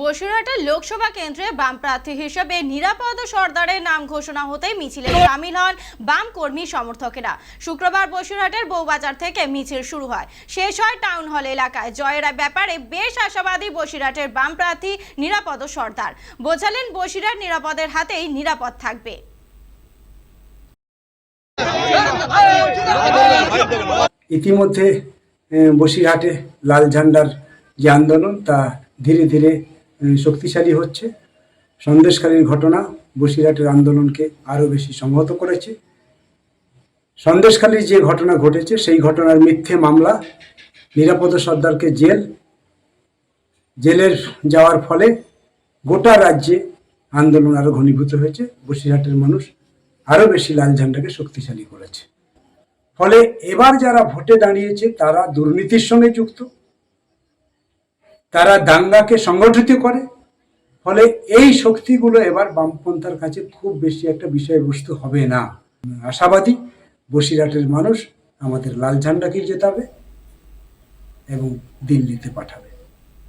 বসিরহাটের লোকসভা কেন্দ্রে বাম প্রার্থী হিসেবে নিরাপদ সর্দারের নাম ঘোষণা হতেই মিছিলে সামিল হন বাম কর্মী সমর্থকেরা। শুক্রবার বসিরহাটের বউবাজার থেকে মিছিল শুরু হয়। শেষ হয় টাউন হল এলাকায়। জয়ের ব্যাপারে বেশ আশাবাদী বসিরহাটের বাম প্রার্থী নিরাপদ সর্দার। বোঝালেন, বসিরহাট নিরাপদের হাতেই নিরাপদ থাকবে। ইতিমধ্যে বসিরহাটে লাল ঝান্ডার যে আন্দোলন, তা ধীরে ধীরে শক্তিশালী হচ্ছে। সন্দেশকালীন ঘটনা বসিরহাটের আন্দোলনকে আরও বেশি সংহত করেছে। সন্দেশখালীর যে ঘটনা ঘটেছে, সেই ঘটনার মিথ্যে মামলা, নিরাপদ সর্দারকে জেল, জেলের যাওয়ার ফলে গোটা রাজ্যে আন্দোলন আরও ঘনীভূত হয়েছে। বসিরহাটের মানুষ আরও বেশি লাল ঝান্ডাকে শক্তিশালী করেছে। ফলে এবার যারা ভোটে দাঁড়িয়েছে, তারা দুর্নীতির সঙ্গে যুক্ত। তারা দাঙ্গাকে সংগঠিত করে। ফলে এই শক্তিগুলো এবার বামপন্থার কাছে খুব বেশি একটা বিষয়বস্তু হবে না। আশাবাদী, বসিরহাটের মানুষ আমাদের লাল ঝান্ডাকে জেতাবে এবং দিল্লিতে পাঠাবে।